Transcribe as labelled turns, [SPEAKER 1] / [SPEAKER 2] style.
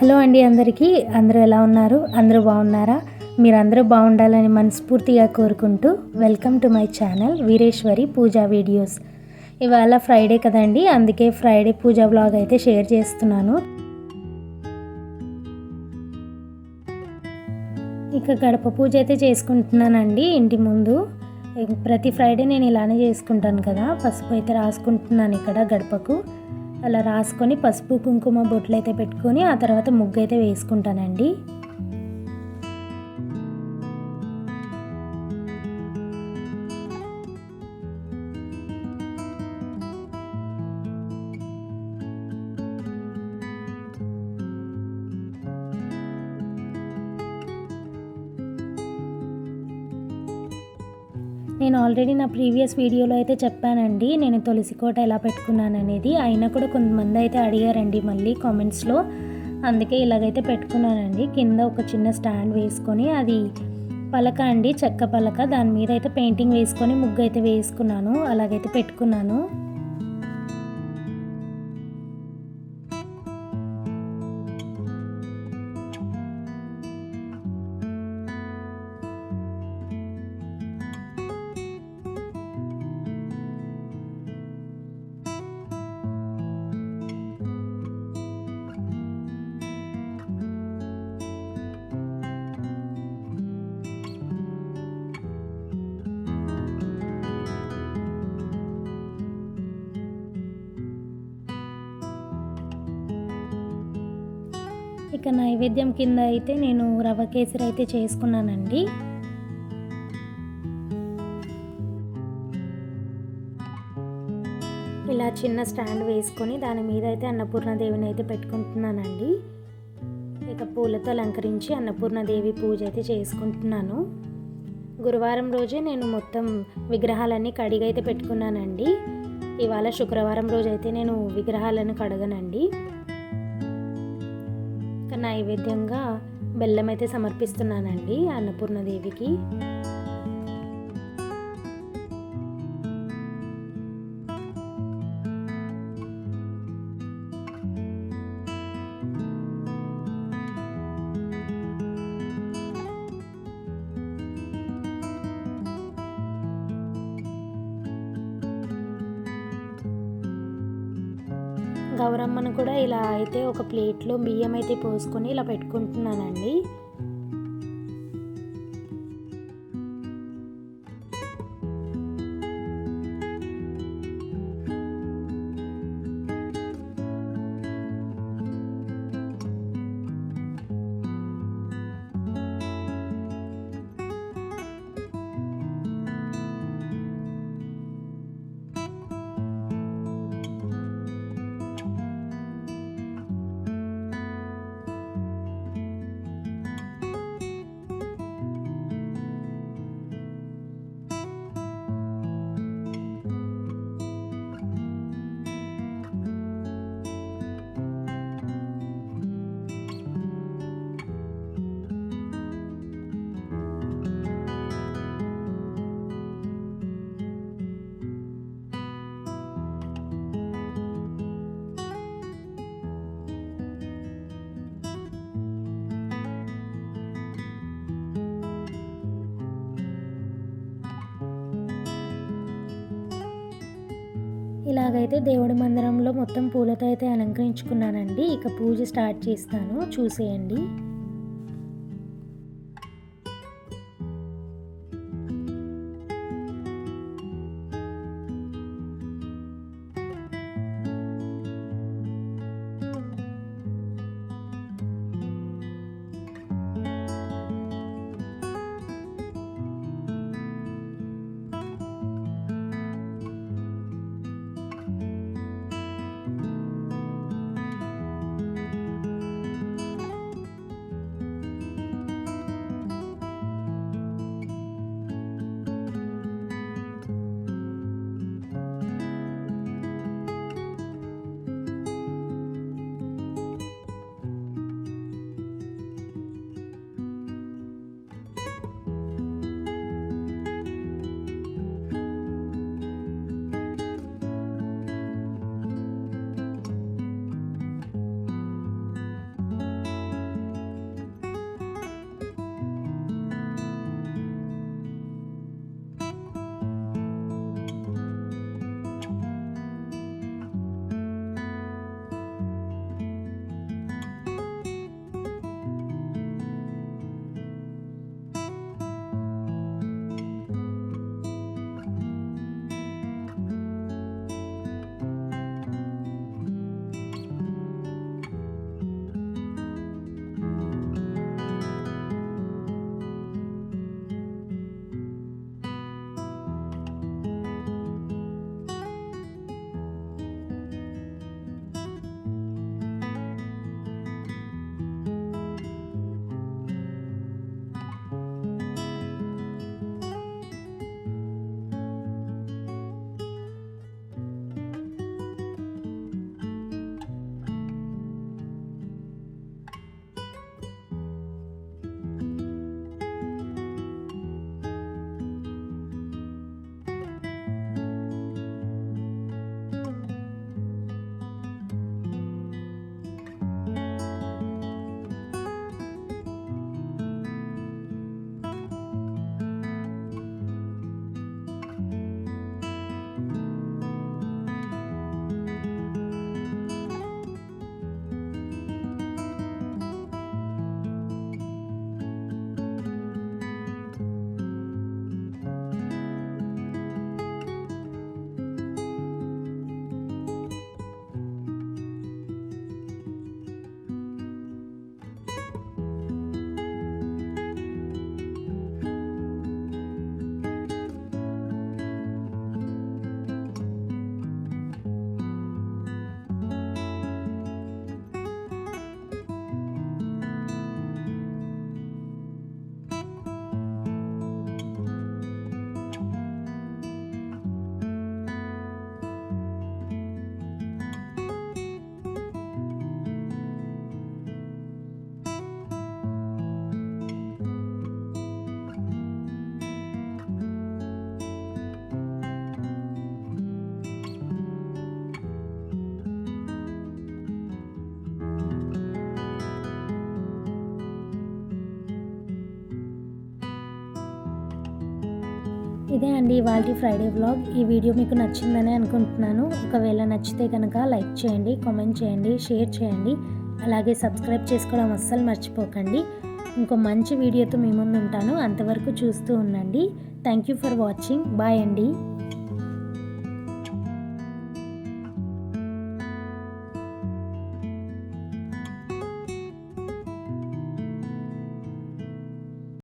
[SPEAKER 1] Hello అండి అందరికీ. అందరూ ఎలా ఉన్నారు? అందరూ బాగున్నారా? మీరందరూ బాగుండాలని మనస్ఫూర్తిగా కోరుకుంటూ welcome to my channel Veereshwari Pooja videos. ఇవాళ ఫ్రైడే కదండి అందుకే ఫ్రైడే పూజా బ్లాగ్ అయితే షేర్ చేస్తున్నాను. ఇక గడప పూజ అయితే చేసుకుంటున్నానండి ఇంటి ముందు. ప్రతి ఫ్రైడే నేను ఇలానే చేసుకుంటాను కదా పసుపు అయితే రాసుకుంటున్నాను ఇక్కడ గడపకు. అలా రాసుకొని పసుపు కుంకుమ బొట్లు అయితే పెట్టుకొని ఆ తర్వాత ముగ్గు అయితే వేసుకుంటానండి. నేను ఆల్రెడీ నా ప్రీవియస్ వీడియోలో అయితే చెప్పానండి నేను తులసి కోట ఎలా పెట్టుకున్నాను అనేది అయినా కూడా కొంతమంది అయితే అడిగారండి మళ్ళీ కామెంట్స్లో అందుకే ఇలాగైతే పెట్టుకున్నానండి. కింద ఒక చిన్న స్టాండ్ వేసుకొని అది పలక అండి చెక్క పలక. దాని మీద అయితే పెయింటింగ్ వేసుకొని ముగ్గు అయితే వేసుకున్నాను. అలాగైతే పెట్టుకున్నాను. ఇక నైవేద్యం కింద అయితే నేను రవ్వ కేసరి అయితే చేసుకున్నానండి. ఇలా చిన్న స్టాండ్ వేసుకొని దాని మీద అయితే అన్నపూర్ణదేవిని అయితే పెట్టుకుంటున్నానండి. ఇక పూలతో అలంకరించి అన్నపూర్ణదేవి పూజ అయితే చేసుకుంటున్నాను. గురువారం రోజే నేను మొత్తం విగ్రహాలన్నీ కడిగైతే పెట్టుకున్నానండి. ఇవాళ శుక్రవారం రోజు అయితే నేను విగ్రహాలను కడగనండి. నైవేద్యంగా బెల్లం అయితే సమర్పిస్తున్నానండి అన్నపూర్ణదేవికి. గౌరమ్మను కూడా ఇలా అయితే ఒక ప్లేట్లో బియ్యం అయితే పోసుకొని ఇలా పెట్టుకుంటున్నానండి. ఇలాగైతే దేవుడి మందిరంలో మొత్తం పూలతో అయితే అలంకరించుకున్నానండి. ఇక పూజ స్టార్ట్ చేస్తాను. చూసేయండి. ఇదే అండి ఇవాళ ఫ్రైడే వ్లాగ్ ఈ వీడియో మీకు నచ్చిందని అనుకుంటున్నాను. ఒకవేళ నచ్చితే కనుక లైక్ చేయండి కామెంట్ చేయండి షేర్ చేయండి. అలాగే సబ్స్క్రైబ్ చేసుకోవడం అస్సలు మర్చిపోకండి. ఇంకో మంచి వీడియోతో మీ ముందు ఉంటాను. అంతవరకు చూస్తూ ఉండండి. Thank you for watching bye అండి.